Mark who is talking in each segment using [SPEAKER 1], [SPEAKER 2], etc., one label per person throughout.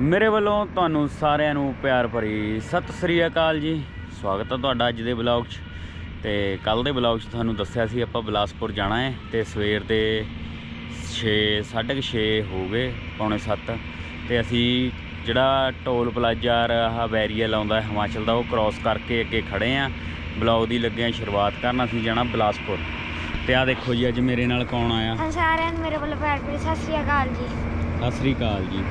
[SPEAKER 1] ਮੇਰੇ ਵੱਲੋਂ ਤੁਹਾਨੂੰ ਸਾਰਿਆਂ ਨੂੰ ਪਿਆਰ ਭਰੀ ਸਤਿ ਸ੍ਰੀ ਅਕਾਲ ਜੀ। ਸਵਾਗਤ ਹੈ ਤੁਹਾਡਾ ਅੱਜ ਦੇ ਬਲੌਗ 'ਚ। ਤੇ ਕੱਲ ਦੇ ਬਲੌਗ 'ਚ ਤੁਹਾਨੂੰ ਦੱਸਿਆ ਸੀ ਆਪਾਂ ਬਿਲਾਸਪੁਰ ਜਾਣਾ ਹੈ ਤੇ ਸਵੇਰ ਦੇ 6 6:30 ਹੋ ਗਏ ਪੌਣੇ 7 ਤੇ ਅਸੀਂ ਜਿਹੜਾ ਟੋਲ ਪਲਾਜ਼ਾ ਆਹ ਬੈਰੀਅਰ ਆਉਂਦਾ ਹੈ ਹਿਮਾਚਲ ਦਾ ਉਹ ਕ੍ਰਾਸ ਕਰਕੇ ਅੱਗੇ ਖੜੇ ਆ ਬਲੌਗ ਦੀ ਲੱਗੇ ਆ ਸ਼ੁਰੂਆਤ ਕਰਨ ਅਸੀਂ ਜਾਣਾ ਬਿਲਾਸਪੁਰ। ਤੇ ਆ ਦੇਖੋ ਜੀ ਅੱਜ ਮੇਰੇ ਨਾਲ ਕੌਣ ਆਇਆ?
[SPEAKER 2] ਸਾਰਿਆਂ ਨੂੰ ਮੇਰੇ ਵੱਲੋਂ ਪਿਆਰ ਭਰੀ ਸਤਿ ਸ੍ਰੀ ਅਕਾਲ ਜੀ।
[SPEAKER 1] ਸਤਿ ਸ੍ਰੀ ਅਕਾਲ ਜੀ।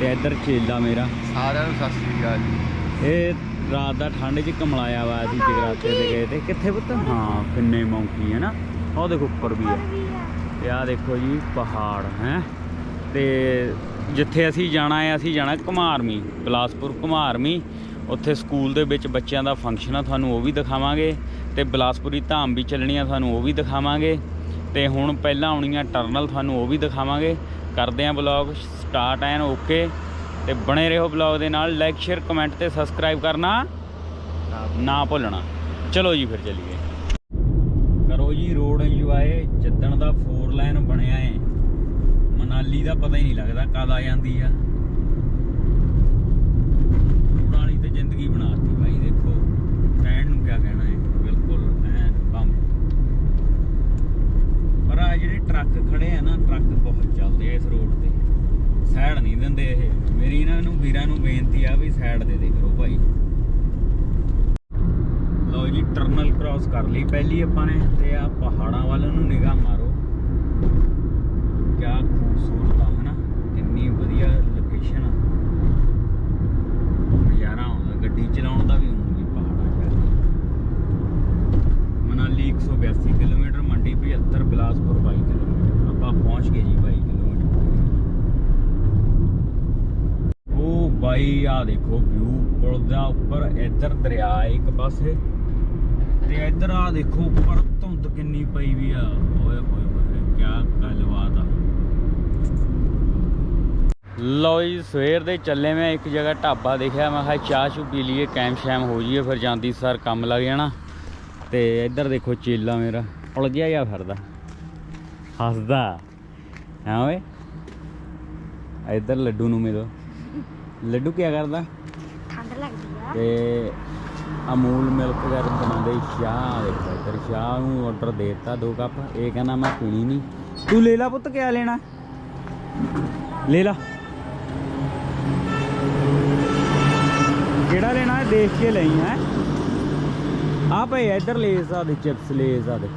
[SPEAKER 1] ਤੇ ਇੱਧਰ ਚੇਲਾ ਮੇਰਾ।
[SPEAKER 3] ਸਾਰਿਆਂ ਨੂੰ ਸਤਿ ਸ੍ਰੀ ਅਕਾਲ ਜੀ।
[SPEAKER 1] ਇਹ ਰਾਤ ਦਾ ਠੰਡ 'ਚ ਕਮਲਾਇਆ ਵਾ ਅਸੀਂ ਜਗਰਾਤੇ ਤੇ ਗਏ ਤੇ। ਕਿੱਥੇ ਪੁੱਤ? ਹਾਂ ਕਿੰਨੇ ਮੌਂਕੀ ਹੈ ਨਾ। ਉਹ ਦੇਖੋ ਉੱਪਰ ਵੀ ਹੈ ਤੇ ਆਹ ਦੇਖੋ ਜੀ ਪਹਾੜ ਹੈ। ਤੇ ਜਿੱਥੇ ਅਸੀਂ ਜਾਣਾ ਹੈ ਅਸੀਂ ਜਾਣਾ ਕੁਮਾਰਮੀ ਬਿਲਾਸਪੁਰ ਕੁਮਾਰਮੀ ਉੱਥੇ ਸਕੂਲ ਦੇ ਵਿੱਚ ਬੱਚਿਆਂ ਦਾ ਫੰਕਸ਼ਨ ਆ ਤੁਹਾਨੂੰ ਉਹ ਵੀ ਦਿਖਾਵਾਂਗੇ। ਤੇ ਬਿਲਾਸਪੁਰੀ ਧਾਮ ਵੀ ਚੱਲਣੀ ਆ ਤੁਹਾਨੂੰ ਉਹ ਵੀ ਦਿਖਾਵਾਂਗੇ। ਤੇ ਹੁਣ ਪਹਿਲਾਂ ਆਉਣੀਆਂ ਟਰਨਲ ਤੁਹਾਨੂੰ ਉਹ ਵੀ ਦਿਖਾਵਾਂਗੇ। ਕਰਦੇ ਆਂ ਬਲੌਗ ਸਟਾਰਟ ਐਨ ਓਕੇ ਤੇ ਬਣੇ ਰਹੋ ਬਲੌਗ ਦੇ ਨਾਲ ਲਾਈਕ ਸ਼ੇਅਰ ਕਮੈਂਟ ਤੇ ਸਬਸਕ੍ਰਾਈਬ ਕਰਨਾ ਨਾ ਭੁੱਲਣਾ। ਚਲੋ ਜੀ ਫਿਰ ਚੱਲੀਏ। ਕਰੋ ਜੀ ਰੋਡ ਇੰਜੋਏ ਜਿੱਦਣ ਦਾ 4 ਲਾਈਨ ਬਣਿਆ ਏ, ਮਨਾਲੀ ਦਾ ਪਤਾ ਹੀ ਨਹੀਂ ਲੱਗਦਾ ਕਦ ਆ ਜਾਂਦੀ ਆ। ਰੋਡ ਵਾਲੀ ਤੇ ਜ਼ਿੰਦਗੀ ਬਣਾਤੀ ਬਾਈ, ਦੇਖੋ ਕਹਿਣ ਨੂੰ ਕਿਆ ਕਹਿਣਾ ਹੈ ਬਿਲਕੁਲ ਐਨ ਬੰਬ ਪਰ ਆ ਜਿਹੜੇ ਟਰੱਕ ਖੜੇ ਆ ਨਾ ਟਰੱਕ ਬਹੁਤ ਚੱਲਦੇ ਆ ਇਸ ਰੋਡ ਤੇ ਸਾਈਡ ਨਹੀਂ ਦਿੰਦੇ ਇਹ ਮੇਰੀ ਇਹਨਾਂ ਨੂੰ ਵੀਰਾਂ ਨੂੰ ਬੇਨਤੀ ਆ ਵੀ ਸਾਈਡ ਦੇ ਦੇ ਕਰੋ ਭਾਈ। ਲਓ ਜੀ, ਟਰਨਲ ਕ੍ਰਾਸ ਕਰ ਲਈ। ਪਹਿਲੀ ਆਪਾਂ ਨੇ ਤੇ ਆ ਪਹਾੜਾਂ ਵੱਲ ਨੂੰ ਨਿਗਾਹ ਮਾਰੋ ਕਿਆ ਖੂਬਸੂਰਤ ਆ ਹਨਾ ਕਿੰਨੀ ਵਧੀਆ ਲੋਕੇਸ਼ਨ ਆ ਨਜ਼ਾਰਾ ਆਉਂਦਾ ਗੱਡੀ ਚਲਾਉਣ ਦਾ ਵੀ ਹੁਣ ਵੀ ਪਹਾੜਾਂ 'ਚ ਆ ਕੇ। ਮਨਾਲੀ 182 ਕਿਲੋਮੀਟਰ ਮੰਡੀ 75 ਬਿਲਾਸਪੁਰ 22 ਕਿਲੋਮੀਟਰ ਆਪਾਂ ਪਹੁੰਚ ਗਏ ਜੀ 22 ਕਿਲੋਮੀਟਰ ਉਹ ਬਾਈ ਆ ਦੇਖੋ ਵਿਊ ਪੁਲ ਦਾ ਉੱਪਰ, ਇੱਧਰ ਦਰਿਆ ਇੱਕ ਪਾਸੇ। ਤੇ ਇੱਧਰ ਆ ਦੇਖੋ ਉੱਪਰ ਧੁੰਦ ਕਿੰਨੀ ਪਈ ਵੀ ਆ। ਓਏ ਹੋਏ ਹੋਏ ਕੀ ਗੱਲਬਾਤ ਆ। ਲਓ ਜੀ, ਸਵੇਰ ਦੇ ਚੱਲੇ ਮੈਂ, ਇੱਕ ਜਗ੍ਹਾ ਢਾਬਾ ਦੇਖਿਆ। ਮੈਂ ਕਿਹਾ ਚਾਹ ਚੂ ਪੀ ਲਈਏ, ਕੈਮ ਸ਼ੈਮ ਹੋ ਜਾਈਏ ਫਿਰ ਜਾਂਦੀ ਸਰ ਕੰਮ ਲੱਗ ਜਾਣਾ। ਤੇ ਇੱਧਰ ਦੇਖੋ ਚੇਲਾ ਮੇਰਾ। ਉਲਝਿਆ ਜਾ ਫਿਰਦਾ? ਹੱਸਦਾ। ਹਾਂ ਓਏ? ਇੱਧਰ ਲੱਡੂ ਨੂੰ ਮਿਲੋ। ਲੱਡੂ ਕੀ ਕਰਦਾ?
[SPEAKER 2] ਠੰਡ ਲੱਗਦੀ ਆ।
[SPEAKER 1] ਤੇ ਅਮੂਲ ਮਿਲਕ ਗਰਮ ਬਣਾਉਂਦੇ ਚਾਹ ਦੇਖੋ ਇੱਧਰ ਚਾਹ ਨੂੰ ਆਰਡਰ ਦੇਤਾ ਦੋ ਕੱਪ। ਇਹ ਕਹਿੰਦਾ ਮੈਂ ਪੀਣੀ ਨਹੀਂ। ਤੂੰ ਲੈ ਲਾ ਪੁੱਤ ਕਿਆ ਲੈਣਾ? ਲੈ ਲਾ। ਕਿਹੜਾ ਲੈਣਾ? ਹੈ ਦੇਖ ਕੇ ਲਈ ਹੈ। ਆ ਆ, ਇੱਧਰ ਲੇਸ ਆ ਦੇ ਚਿਪਸ ਲੇਸ ਆ ਦੇ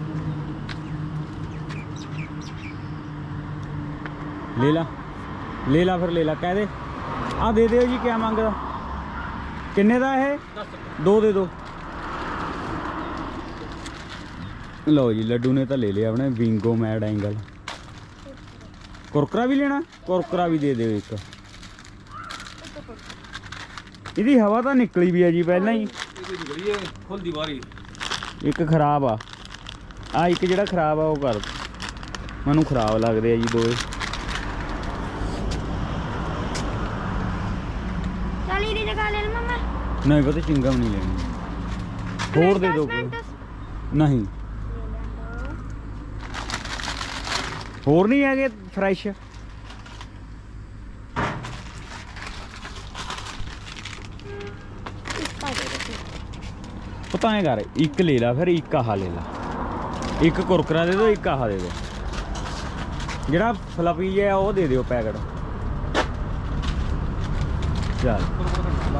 [SPEAKER 1] ਲੈ ਲਾ। ਲੈ ਲਾ ਫਿਰ ਲੈ ਲਾ ਕਹਿ ਦੇ। ਆ ਦੇ ਦਿਓ ਜੀ, ਕਿਆ ਮੰਗਦਾ? ਕਿੰਨੇ ਦਾ ਇਹ? ਦੋ ਦੇ ਦੋ ਲਓ ਜੀ, ਲੱਡੂ ਨੇ ਤਾਂ ਲੈ ਲਿਆ ਆਪਣੇ ਵਿੰਗੋ ਮੈਡ ਐਂਗਲ ਕੁਰਕਰਾ ਵੀ ਲੈਣਾ? ਕੁਰਕਰਾ ਵੀ ਦੇ ਦਿਓ ਇੱਕ। ਇਹਦੀ ਹਵਾ ਤਾਂ ਨਿਕਲੀ ਵੀ ਆ ਜੀ ਪਹਿਲਾਂ ਹੀ।
[SPEAKER 3] ਫੁੱਲ ਦੀਵਾਰੀ
[SPEAKER 1] ਇੱਕ ਖਰਾਬ ਆ। ਆ ਇੱਕ ਜਿਹੜਾ ਖਰਾਬ ਆ, ਉਹ ਕਰ। ਮੈਨੂੰ ਖਰਾਬ ਲੱਗਦੇ ਆ ਜੀ ਦੋਏ
[SPEAKER 2] ਚੱਲ ਇਹਦੀ ਜਗ੍ਹਾ ਲੈ ਲੈ ਮਮਾ
[SPEAKER 1] ਨਹੀਂ ਪਤਾ ਚਿੰਗਮ ਨਹੀਂ ਲੈਣੀ ਹੋਰ ਦੇ ਦਿਓ ਕੋਈ। ਨਹੀਂ ਹੋਰ ਨਹੀਂ ਹੈਗੇ ਫਰੈਸ਼ ਪਤਾ ਨਹੀਂ ਕਰ ਇੱਕ ਲੈ ਲਾ ਫਿਰ ਇੱਕ ਆਹ ਲੈ ਲਾ ਇੱਕ ਕੁਰਕਰਾ ਦੇ ਦਿਓ ਇੱਕ ਆਹ ਦੇ ਦਿਓ ਜਿਹੜਾ ਫਲਫੀ ਜਿਹਾ ਉਹ ਦੇ ਦਿਓ ਪੈਕਟ। ਚੱਲ।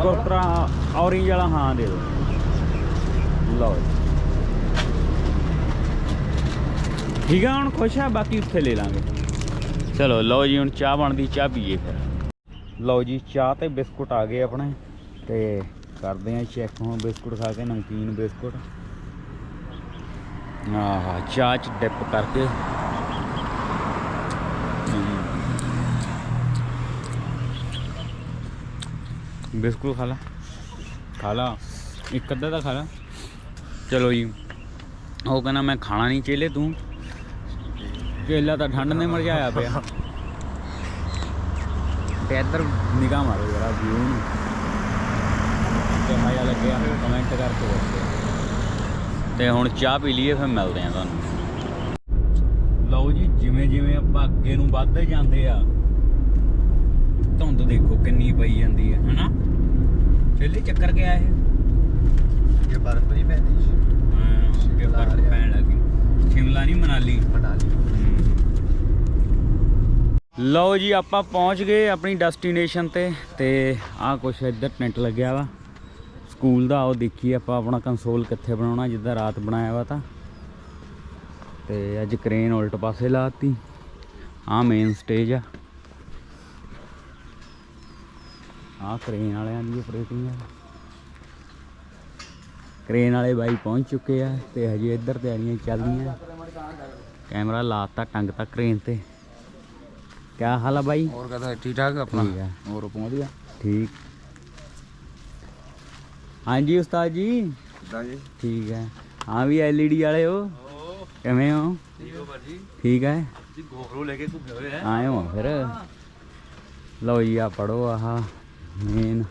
[SPEAKER 1] ਕੁਰਕਰਾ ਔਰੇਂਜ ਵਾਲਾ ਹਾਂ ਦੇ ਦਿਓ। ਲਓ। ਜੀ। ਠੀਕ ਆ, ਹੁਣ ਖੁਸ਼ ਆ, ਬਾਕੀ ਉੱਥੇ ਲੈ ਲਾਂਗੇ। ਚਲੋ, ਲਓ ਜੀ, ਹੁਣ ਚਾਹ ਬਣਦੀ, ਚਾਹ ਪੀਏ ਫਿਰ। ਲਓ ਜੀ, ਚਾਹ ਤੇ ਬਿਸਕੁਟ ਆ ਗਏ ਆਪਣੇ, ਤੇ ਕਰਦੇ ਆ ਚੈੱਕ ਹੁਣ ਬਿਸਕੁਟ ਖਾ ਕੇ, ਨਮਕੀਨ ਬਿਸਕੁਟ। ਆਹ, ਚਾਹ ਚ ਡਿਪ ਕਰਕੇ। ਬਿਸਕੁਟ ਖਾ ਲਾ। ਖਾ ਲਾ। ਇੱਕ ਅੱਧਾ ਤਾਂ ਖਾ ਲਾ। ਚਲੋ ਜੀ। ਉਹ ਕਹਿੰਦਾ, ਮੈਂ ਖਾਣਾ ਨਹੀਂ ਚੇਲੇ ਤੂੰ। ਕੇਲਾ ਤਾਂ ਠੰਡ ਨੇ ਮਰਜਾਇਆ ਪਿਆ। ਤੇ ਇੱਧਰ ਨਿਗਾਹ ਮਾਰੋ ਜਰਾ ਵਿਊ ਨੂੰ। ਤੇ ਮਜ਼ਾ ਲੱਗਿਆ। ਕਮੈਂਟ ਕਰਕੇ ਦੱਸੋ। ਤੇ ਹੁਣ ਚਾਹ ਪੀ ਲਈਏ, ਫਿਰ ਮਿਲਦੇ ਆ ਤੁਹਾਨੂੰ। ਲਓ ਜੀ, ਜਿਵੇਂ ਜਿਵੇਂ ਆਪਾਂ ਅੱਗੇ ਨੂੰ ਵੱਧਦੇ ਜਾਂਦੇ ਆ, ਧੁੰਦ ਦੇਖੋ ਕਿੰਨੀ ਪਈ ਜਾਂਦੀ ਹੈ, ਹਨਾ? ਚੱਲੀ ਚੱਕਰ ਗਿਆ ਇਹ।
[SPEAKER 3] ਇਹ ਬਰਫ ਨਹੀਂ ਪੈਂਦੀ
[SPEAKER 1] ਹਾਂ ਅੱਗੇ
[SPEAKER 3] ਸ਼ਿਮਲਾ
[SPEAKER 1] ਬਰਫ਼। ਪੈਣ ਲੱਗੀ ਸ਼ਿਮਲਾ ਨਹੀਂ ਮਨਾਲੀ।
[SPEAKER 3] ਮਨਾਲੀ।
[SPEAKER 1] ਲਓ ਜੀ ਆਪਾਂ ਪਹੁੰਚ ਗਏ ਆਪਣੀ ਡੈਸਟੀਨੇਸ਼ਨ ਤੇ ਤੇ ਆਹ ਕੁਛ ਇੱਧਰ ਟੈਂਟ ਲੱਗਿਆ ਵਾ। ਸਕੂਲ ਦਾ ਉਹ ਦੇਖੀਏ ਆਪਾਂ ਆਪਣਾ ਕੰਸੋਲ ਕਿੱਥੇ ਬਣਾਉਣਾ ਜਿੱਦਾਂ ਰਾਤ ਬਣਾਇਆ ਵਾ ਤਾਂ। ਤੇ ਅੱਜ ਕ੍ਰੇਨ ਉਲਟ ਪਾਸੇ ਲਾਤੀ। ਆਹ ਮੇਨ ਸਟੇਜ ਆ। ਆਹ ਕ੍ਰੇਨ ਵਾਲਿਆਂ ਦੀ ਆਪਰੇਟਿੰਗ ਆ। ਕ੍ਰੇਨ ਵਾਲੇ ਬਾਈ ਪਹੁੰਚ ਚੁੱਕੇ ਆ ਤੇ ਹਜੇ ਇੱਧਰ ਤਿਆਰੀਆਂ ਚੱਲਦੀਆਂ। ਕੈਮਰਾ ਲਾਤਾ ਟੰਗ ਤੱਕ ਕ੍ਰੇਨ ਤੇ। ਕਿਆ ਹਾਲ ਆ ਬਾਈ?
[SPEAKER 3] ਹੋਰ ਕਹਦਾ ਠੀਕ ਠਾਕ ਆਪਣਾ?
[SPEAKER 1] ਠੀਕ ਹੈ
[SPEAKER 3] ਹੋਰ ਪਹੁੰਚ ਗਿਆ?
[SPEAKER 1] ਠੀਕ। ਹਾਂਜੀ ਉਸਤਾਦ ਜੀ।
[SPEAKER 3] ਕਿਦਾਂ ਜੀ?
[SPEAKER 1] ਠੀਕ ਹੈ ਹਾਂ ਵੀ ਐਲਈਡੀ ਵਾਲੇ ਹੋ। ਕਿਵੇਂ ਹੋ?
[SPEAKER 3] ਠੀਕ ਹੋ ਭਾਜੀ।
[SPEAKER 1] ਠੀਕ ਹੈ
[SPEAKER 3] ਜੀ ਗੋਖਰੂ ਲੈ ਕੇ ਘੁੰਮੇ ਹੋਏ ਆ।
[SPEAKER 1] ਆਏ ਹੋ ਫਿਰ। ਲਓ ਜੀ ਆ ਪੜੋ ਆਹ। ਮੇਨ।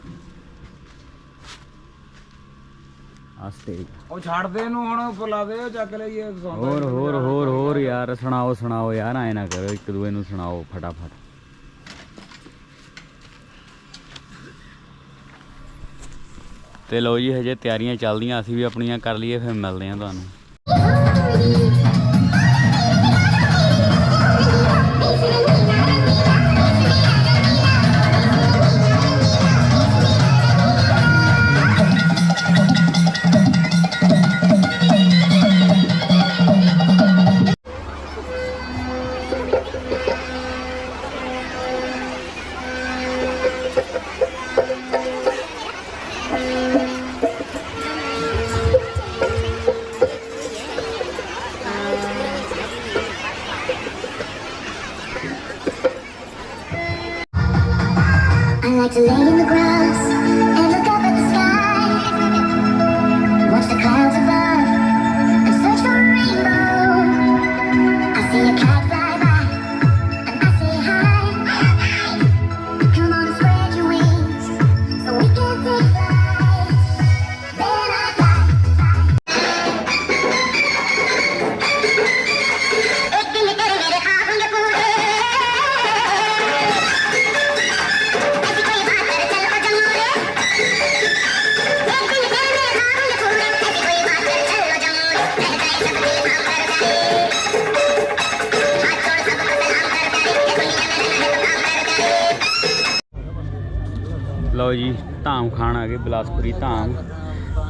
[SPEAKER 1] ਆ ਸਟੇਜ
[SPEAKER 3] ਉਹ ਛੱਡ ਦੇ ਇਹਨੂੰ ਹੁਣ ਬੁਲਾ ਦੇ ਚੱਕ ਲਈਏ
[SPEAKER 1] ਹੋਰ ਹੋਰ ਹੋਰ ਹੋਰ ਯਾਰ ਸੁਣਾਓ ਸੁਣਾਓ ਯਾਰ ਐ ਨਾ ਕਰੋ ਇੱਕ ਦੂਏ ਨੂੰ ਸੁਣਾਓ ਫਟਾਫਟ। ਤੇ ਲਓ ਜੀ ਹਜੇ ਤਿਆਰੀਆਂ ਚੱਲਦੀਆਂ ਅਸੀਂ ਵੀ ਆਪਣੀਆਂ ਕਰ ਲਈਏ ਫਿਰ ਮਿਲਦੇ ਹਾਂ ਤੁਹਾਨੂੰ। ਲਓ ਜੀ ਧਾਮ ਖਾਣ ਆ ਗਏ ਬਿਲਾਸਪੁਰੀ ਧਾਮ।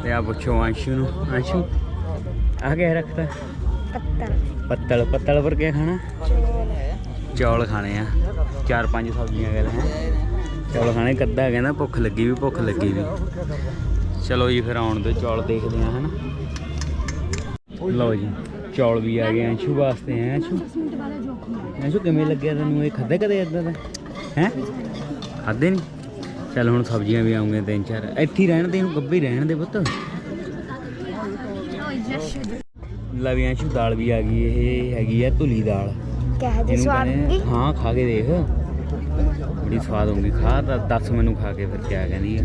[SPEAKER 1] ਤੇ ਆ ਪੁੱਛੋ ਅੰਸ਼ੂ ਨੂੰ। ਅੰਸ਼ੂ ਆ ਗਿਆ ਰੱਖਤਾ?
[SPEAKER 2] ਪੱਤਲ।
[SPEAKER 1] ਪੱਤਲ ਪੱਤਲ ਪਰ ਕੀ ਖਾਣਾ? ਚੌਲ ਖਾਣੇ ਆ। ਚਾਰ ਪੰਜ ਸਬਜ਼ੀਆਂ ਕਹਿੰਦੇ ਹੈ ਚੌਲ ਖਾਣੇ ਕੱਦਾ ਕਹਿੰਦਾ ਭੁੱਖ ਲੱਗੀ ਵੀ ਭੁੱਖ ਲੱਗੀ ਵੀ। ਚਲੋ ਜੀ ਫਿਰ ਆਉਣ ਦੇ ਚੌਲ ਦੇਖਦੇ ਆ ਹਨਾ? ਲਓ ਜੀ ਚੌਲ ਵੀ ਆ ਗਏ ਅੰਸ਼ੂ ਵਾਸਤੇ ਹੈ ਅੰਸ਼ੂ? ਅੰਸ਼ੂ ਕਿਵੇਂ ਲੱਗਿਆ ਤੈਨੂੰ? ਇਹ ਖਾਦੇ ਕਦੇ ਇਦਾਂ ਦਾ? ਹੈ? ਖਾਦੇ ਨਹੀਂ ਚੱਲ ਹੁਣ ਸਬਜ਼ੀਆਂ ਵੀ ਆਉਂਗੀਆਂ ਤਿੰਨ ਚਾਰ। ਇੱਥੇ ਹੀ ਰਹਿਣ ਦੇ ਇਹਨੂੰ ਗੱਬੇ ਹੀ ਰਹਿਣ ਦੇ ਪੁੱਤ। ਲਵੀਆਂ ਅੰਸ਼ੂ ਦਾਲ ਵੀ ਆ ਗਈ ਇਹ ਹੈਗੀ ਆ ਧੁਲੀ ਦਾਲ।
[SPEAKER 2] ਕਹਿ
[SPEAKER 1] ਇਹਨੂੰ
[SPEAKER 2] ਸਵਾਦ ਹੁੰਦੀ?
[SPEAKER 1] ਹਾਂ ਖਾ ਕੇ ਦੇਖ। ਬੜੀ ਸਵਾਦ ਹੋਊਗੀ ਖਾ ਤਾਂ ਦੱਸ ਮੈਨੂੰ ਖਾ ਕੇ ਫਿਰ ਕਿਆ ਕਹਿੰਦੀ ਆ।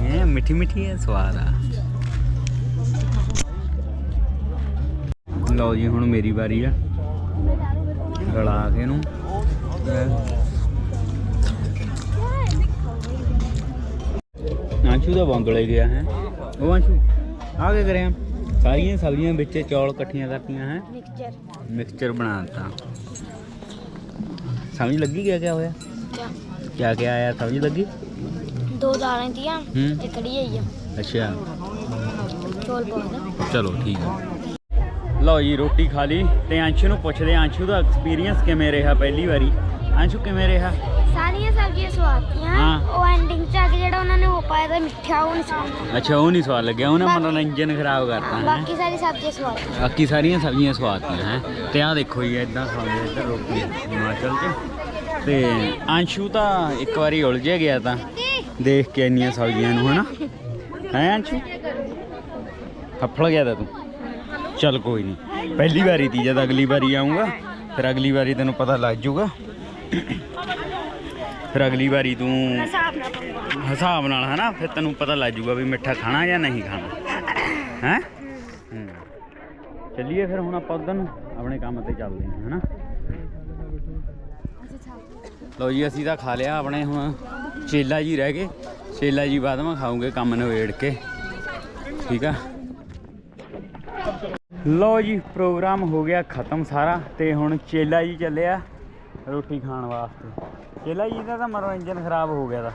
[SPEAKER 1] ਹਾਂ?
[SPEAKER 2] ਮਿੱਠੀ ਮਿੱਠੀ
[SPEAKER 1] ਹੈ ਸਵਾਦ ਆ। ਲਓ ਜੀ ਹੁਣ ਮੇਰੀ ਵਾਰੀ ਆ। ਰਲਾ ਕੇ ਇਹਨੂੰ। ਆਂਸ਼ੂ ਦਾ ਬੰਗਲੇ ਗਿਆ ਹੈ। ਉਹ ਆਂਸ਼ੂ ਆ ਕੇ ਕਰਿਆ? ਸਾਰੀਆਂ ਸਬਜ਼ੀਆਂ ਵਿੱਚ ਚੌਲ ਇਕੱਠੀਆਂ ਕਰਤੀਆਂ ਹੈ।
[SPEAKER 2] ਮਿਕਸਚਰ
[SPEAKER 1] ਮਿਕਸਚਰ ਬਣਾਤਾ ਸਮਝ ਲੱਗੀ ਕਿਆ ਕਿਆ ਹੋਇਆ?
[SPEAKER 2] ਕਿਆ?
[SPEAKER 1] ਕਿਆ ਆਇਆ ਸਮਝ ਲੱਗੀ?
[SPEAKER 2] ਦੋ ਦਾਲਾਂ ਦੀਆਂ ਤੇ ਕੜੀ ਆਈ ਆ।
[SPEAKER 1] ਅੱਛਾ।
[SPEAKER 2] ਚੌਲ ਪਾਉਂਦਾ
[SPEAKER 1] ਚਲੋ ਠੀਕ ਹੈ ਲਓ ਜੀ ਰੋਟੀ ਖਾ ਲਈ ਤੇ ਅੰਸ਼ੂ ਨੂੰ ਪੁੱਛਦੇ ਹਾਂ, ਅੰਸ਼ੂ ਦਾ ਐਕਸਪੀਰੀਅੰਸ ਕਿਵੇਂ ਰਿਹਾ ਪਹਿਲੀ ਵਾਰੀ? ਅੰਸ਼ੂ ਕਿਵੇਂ ਰਿਹਾ?
[SPEAKER 2] ਸਾਰੀਆਂ ਸਬਜ਼ੀਆਂ ਸਵਾਦ ਤੀਆਂ
[SPEAKER 1] ਹਾਂ।
[SPEAKER 2] ਉਹ ਐਂਡਿੰਗ ਚ ਆ ਕੇ ਜਿਹੜਾ ਉਹਨਾਂ ਨੇ ਉਹ ਪਾਇਆ ਤਾਂ ਮਿੱਠਾ ਉਹ ਨਹੀਂ ਸਵਾਦ
[SPEAKER 1] ਅੱਛਾ ਉਹ ਨਹੀਂ ਸਵਾਦ ਲੱਗਿਆ ਉਹਨੇ ਮਨੋਰੰਜਨ ਖਰਾਬ ਕਰਤਾ ਹੈ?
[SPEAKER 2] ਬਾਕੀ ਸਾਰੀ ਸਬਜ਼ੀਆਂ ਸਵਾਦ।
[SPEAKER 1] ਬਾਕੀ ਸਾਰੀਆਂ ਸਬਜ਼ੀਆਂ ਸਵਾਦ ਤੀਆਂ ਹੈ? ਤੇ ਆਹ ਦੇਖੋ ਜੀ ਇਦਾਂ ਖਾਂਦੇ ਇੱਧਰ ਰੋਟੀ ਹਿਮਾਚਲ 'ਚ। ਤੇ ਅੰਸ਼ੂ ਤਾਂ ਇੱਕ ਵਾਰੀ ਉਲਝ ਗਿਆ ਤਾਂ ਦੇਖ ਕੇ ਇੰਨੀਆਂ ਸਬਜ਼ੀਆਂ ਨੂੰ ਹਨਾ? ਹੈ ਅੰਸ਼ੂ? ਹੱਫੜ ਗਿਆ ਤਾਂ ਤੂੰ? ਚੱਲ ਕੋਈ ਨਹੀਂ। ਪਹਿਲੀ ਵਾਰੀ ਤੀ ਜਦ ਅਗਲੀ ਵਾਰੀ ਆਉਂਗਾ ਫਿਰ ਅਗਲੀ ਵਾਰੀ ਤੈਨੂੰ ਪਤਾ ਲੱਗ ਜਾਊਗਾ। ਫਿਰ ਅਗਲੀ ਵਾਰੀ ਤੂੰ
[SPEAKER 2] ਹਿਸਾਬ ਨਾਲ ਪਾਉਂਗਾ
[SPEAKER 1] ਹਿਸਾਬ ਹਨਾ, ਫਿਰ ਤੈਨੂੰ ਪਤਾ ਲੱਗ ਜਾਊਗਾ ਵੀ ਮਿੱਠਾ ਖਾਣਾ ਜਾਂ ਨਹੀਂ ਖਾਣਾ। ਹੈ? ਚੱਲੀਏ ਫਿਰ ਹੁਣ ਆਪਾਂ ਉਧਰ ਨੂੰ, ਆਪਣੇ ਕੰਮ ਤੇ ਚੱਲਦੇ ਹਾਂ, ਹਨਾ। ਲਓ ਜੀ, ਅਸੀਂ ਤਾਂ ਖਾ ਲਿਆ ਆਪਣੇ ਹੁਣ। ਚੇਲਾ ਜੀ ਰਹਿ ਗਏ। ਚੇਲਾ ਜੀ ਬਾਅਦ ਮੈਂ ਖਾਉਂਗੇ ਕੰਮ ਨਵੇੜ ਕੇ। ਠੀਕ ਆ? ਲਓ ਜੀ ਪ੍ਰੋਗਰਾਮ ਹੋ ਗਿਆ ਖਤਮ ਸਾਰਾ ਤੇ ਹੁਣ ਚੇਲਾ ਜੀ ਚੱਲਿਆ ਰੋਟੀ ਖਾਣ ਵਾਸਤੇ। ਚੇਲਾ ਜੀ ਦਾ ਤਾਂ ਮਨੋਰੰਜਨ ਖਰਾਬ ਹੋ ਗਿਆ ਦਾ।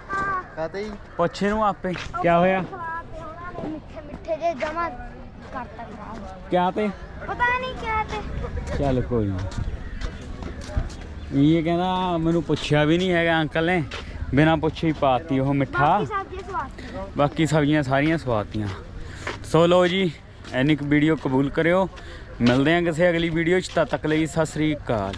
[SPEAKER 3] ਕਾਤੇ ਜੀ?
[SPEAKER 1] ਪੁੱਛ ਇਹਨੂੰ ਆਪੇ ਕੀ ਹੋਇਆ?
[SPEAKER 2] ਮਿੱਠੇ ਮਿੱਠੇ ਜੇ ਜਮਾ ਕਰਤਾ ਖਰਾਬ।
[SPEAKER 1] ਕਿਆ ਤੇ
[SPEAKER 2] ਪਤਾ ਨਹੀਂ ਕਿਆ ਤੇ
[SPEAKER 1] ਚੱਲ ਕੋਈ ਨਹੀਂ ਇਹ ਕਹਿੰਦਾ ਮੈਨੂੰ ਪੁੱਛਿਆ ਵੀ ਨਹੀਂ ਹੈਗਾ ਅੰਕਲ ਨੇ ਬਿਨਾਂ ਪੁੱਛੇ ਹੀ ਪਾਤੀ ਉਹ ਮਿੱਠਾ। ਬਾਕੀ ਸਬਜ਼ੀਆਂ ਸਾਰੀਆਂ ਸਵਾਤੀਆਂ ਸੋ ਲਓ ਜੀ ਐਨਿਕ ਵੀਡੀਓ ਕਬੂਲ ਕਰਿਓ। ਮਿਲਦੇ ਹਾਂ ਕਿਸੇ ਅਗਲੀ ਵੀਡੀਓ 'ਚ। ਤਦ ਤੱਕ ਲਈ ਸਤਿ ਸ੍ਰੀ ਅਕਾਲ।